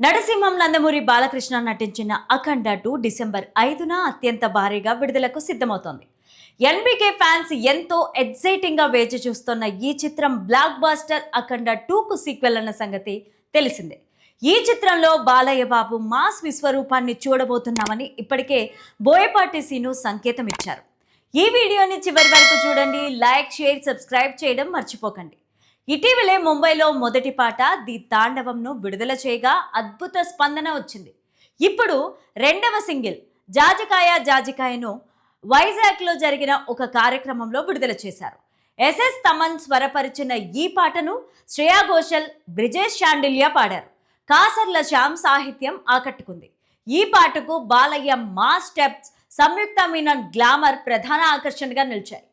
నరసింహం నందమూరి బాలకృష్ణ నటించిన అఖండ two December ఐదున అత్యంత భారీగా విడుదలకు సిద్ధమవుతోంది. ఎన్బికే ఫ్యాన్స్ ఎంతో ఎగ్జైటింగ్గా వేచి చూస్తున్న ఈ చిత్రం బ్లాక్ బాస్టర్ అఖండ టూకు సీక్వెల్ అన్న సంగతి తెలిసిందే. ఈ చిత్రంలో బాలయ్య బాబు మాస్ విశ్వరూపాన్ని చూడబోతున్నామని ఇప్పటికే బోయపాటి సీను సంకేతం ఇచ్చారు ఈ వీడియోని చివరి వరకు చూడండి. లైక్ షేర్ సబ్స్క్రైబ్ చేయడం మర్చిపోకండి. ఇటీవలే ముంబైలో మొదటి పాట ది తాండవంను విడుదల చేయగా అద్భుత స్పందన వచ్చింది. ఇప్పుడు రెండవ సింగిల్ జాజికాయ జాజికాయను వైజాగ్లో జరిగిన ఒక కార్యక్రమంలో విడుదల చేశారు. ఎస్ఎస్ తమన్ స్వరపరిచిన ఈ పాటను శ్రేయా ఘోషల్ బ్రిజేష్ షాండిల్య పాడారు. కాసర్ల శ్యామ్ సాహిత్యం ఆకట్టుకుంది. ఈ పాటకు బాలయ్య మా స్టెప్స్ సంయుక్త మీనన్ గ్లామర్ ప్రధాన ఆకర్షణగా నిలిచాయి.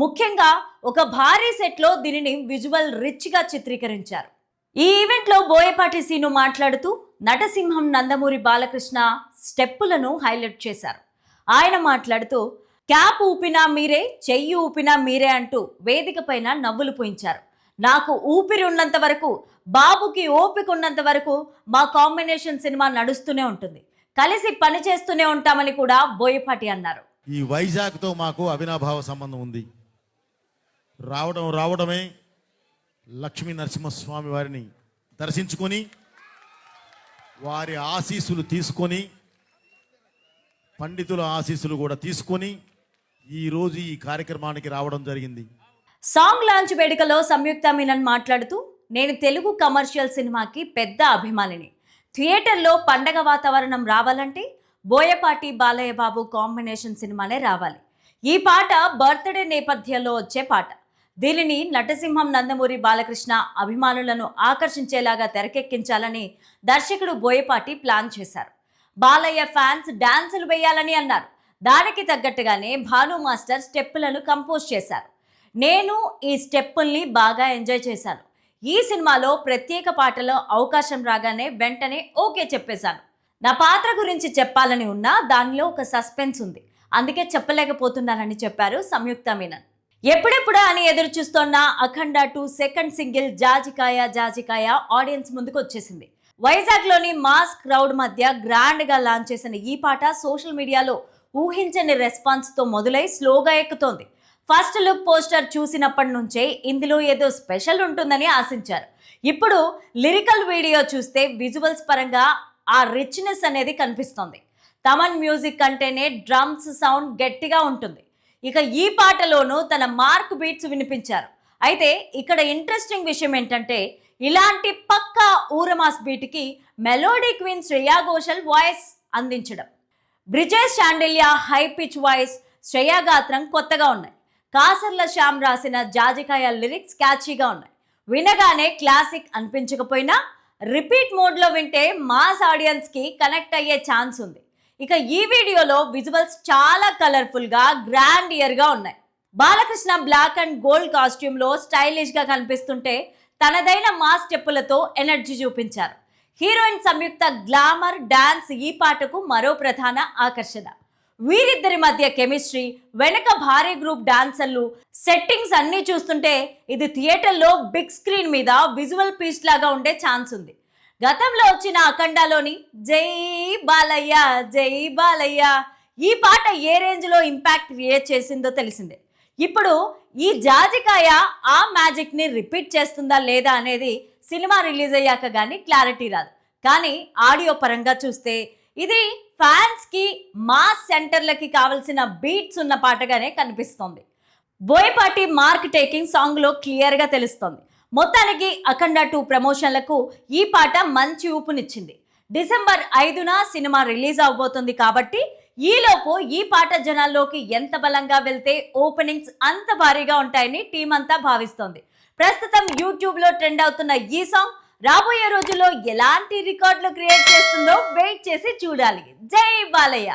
ముఖ్యంగా ఒక భారీ సెట్లో దీనిని విజువల్ రిచ్గా చిత్రీకరించారు. ఈ ఈవెంట్లో బోయపాటి సీను మాట్లాడుతూ నటసింహం నందమూరి బాలకృష్ణ స్టెప్పులను హైలైట్ చేశారు. ఆయన మాట్లాడుతూ క్యాప్ ఊపినా మీరే చెయ్యి ఊపినా మీరే అంటూ వేదిక పైన నవ్వులు పూయించారు. నాకు ఊపిరి ఉన్నంత వరకు బాబుకి ఓపిక ఉన్నంత వరకు మా కాంబినేషన్ సినిమా నడుస్తూనే ఉంటుంది. కలిసి పని చేస్తూనే ఉంటామని కూడా బోయపాటి అన్నారు. ఈ వైజాగ్తో మాకు అవినాభావ సంబంధం ఉంది. రావడం రావడమే లక్ష్మీ నరసింహస్వామి వారిని దర్శించుకొని వారి ఆశీస్సులు తీసుకొని పండితుల ఆశీస్సులు కూడా తీసుకొని ఈరోజు ఈ కార్యక్రమానికి రావడం జరిగింది. సాంగ్ లాంచ్ వేడుకలో సంయుక్త మీనన్ మాట్లాడుతూ నేను తెలుగు కమర్షియల్ సినిమాకి పెద్ద అభిమానిని. థియేటర్లో పండగ వాతావరణం రావాలంటే బోయపాటి బాలయ్య బాబు కాంబినేషన్ సినిమానే రావాలి. ఈ పాట బర్త్డే నేపథ్యంలో వచ్చే పాట. దీనిని నటసింహం నందమూరి బాలకృష్ణ అభిమానులను ఆకర్షించేలాగా తెరకెక్కించాలని దర్శకుడు బోయపాటి ప్లాన్ చేశారు. బాలయ్య ఫ్యాన్స్ డాన్సులు వేయాలని అన్నారు. దానికి తగ్గట్టుగానే భాను మాస్టర్ స్టెప్పులను కంపోజ్ చేశారు. నేను ఈ స్టెప్పుల్ని బాగా ఎంజాయ్ చేశాను. ఈ సినిమాలో ప్రత్యేక పాటలో అవకాశం రాగానే వెంటనే ఓకే చెప్పేశాను. నా పాత్ర గురించి చెప్పాలని ఉన్నా దానిలో ఒక సస్పెన్స్ ఉంది. అందుకే చెప్పలేకపోతున్నానని చెప్పారు సంయుక్త మీనన్. ఎప్పుడెప్పుడు అని ఎదురు చూస్తోన్న అఖండ టూ సెకండ్ సింగిల్ జాజికాయ జాజికాయ ఆడియన్స్ ముందుకు వచ్చేసింది. వైజాగ్లోని మాస్ క్రౌడ్ మధ్య గ్రాండ్గా లాంచ్ చేసిన ఈ పాట సోషల్ మీడియాలో ఊహించని రెస్పాన్స్తో మొదలై స్లోగా ఎక్కుతోంది. ఫస్ట్ లుక్ పోస్టర్ చూసినప్పటి నుంచే ఇందులో ఏదో స్పెషల్ ఉంటుందని ఆశించారు. ఇప్పుడు లిరికల్ వీడియో చూస్తే విజువల్స్ పరంగా ఆ రిచ్నెస్ అనేది కనిపిస్తోంది. తమన్ మ్యూజిక్ అంటేనే డ్రమ్స్ సౌండ్ గట్టిగా ఉంటుంది. ఇక ఈ పాటలోనూ తన మార్క్ బీట్స్ వినిపించారు. అయితే ఇక్కడ ఇంట్రెస్టింగ్ విషయం ఏంటంటే ఇలాంటి పక్కా ఊరమాస్ బీట్కి melody queen Shreya Ghoshal voice అందించడం. Brijesh Shandilya high pitch voice Shreya గాత్రం కొత్తగా ఉన్నాయి. కాసర్ల శ్యామ్ రాసిన జాజికాయ లిరిక్స్ క్యాచీగా ఉన్నాయి. వినగానే క్లాసిక్ అనిపించకపోయినా రిపీట్ మోడ్లో వింటే మాస్ ఆడియన్స్కి కనెక్ట్ అయ్యే ఛాన్స్ ఉంది. ఇక ఈ వీడియోలో విజువల్స్ చాలా కలర్ఫుల్గా గ్రాండ్ ఇయర్గా ఉన్నాయి. బాలకృష్ణ బ్లాక్ అండ్ గోల్డ్ కాస్ట్యూమ్లో స్టైలిష్గా కనిపిస్తుంటే తనదైన మాస్ స్టెప్పులతో ఎనర్జీ చూపించారు. హీరోయిన్ సంయుక్త గ్లామర్ డాన్స్ ఈ పాటకు మరో ప్రధాన ఆకర్షణ. వీరిద్దరి మధ్య కెమిస్ట్రీ వెనక భారీ గ్రూప్ డాన్సర్లు సెట్టింగ్స్ అన్నీ చూస్తుంటే ఇది థియేటర్లో బిగ్ స్క్రీన్ మీద విజువల్ పీస్ లాగా ఉండే ఛాన్స్ ఉంది. గతంలో వచ్చిన అఖండాలోని జై బాలయ్య జై బాలయ్య. ఈ పాట ఏ రేంజ్లో ఇంపాక్ట్ క్రియేట్ చేసిందో తెలిసిందే. ఇప్పుడు ఈ జాజికాయ ఆ మ్యాజిక్ని రిపీట్ చేస్తుందా లేదా అనేది సినిమా రిలీజ్ అయ్యాక కానీ క్లారిటీ రాదు. కానీ ఆడియో పరంగా చూస్తే ఇది ఫ్యాన్స్కి మాస్ సెంటర్లకి కావలసిన బీట్స్ ఉన్న పాటగానే కనిపిస్తోంది. బోయపాటి మార్క్ టేకింగ్ సాంగ్లో క్లియర్గా తెలుస్తోంది. మొత్తానికి అఖండ టూ ప్రమోషన్లకు ఈ పాట మంచి ఊపునిచ్చింది. డిసెంబర్ ఐదున సినిమా రిలీజ్ అవబోతుంది కాబట్టి ఈలోపు ఈ పాట జనాల్లోకి ఎంత బలంగా వెళ్తే ఓపెనింగ్స్ అంత భారీగా ఉంటాయని టీం అంతా భావిస్తోంది. ప్రస్తుతం యూట్యూబ్లో ట్రెండ్ అవుతున్న ఈ సాంగ్ రాబోయే రోజుల్లో ఎలాంటి రికార్డులు క్రియేట్ చేస్తుందో వెయిట్ చేసి చూడాలి. జై బాలయ్య!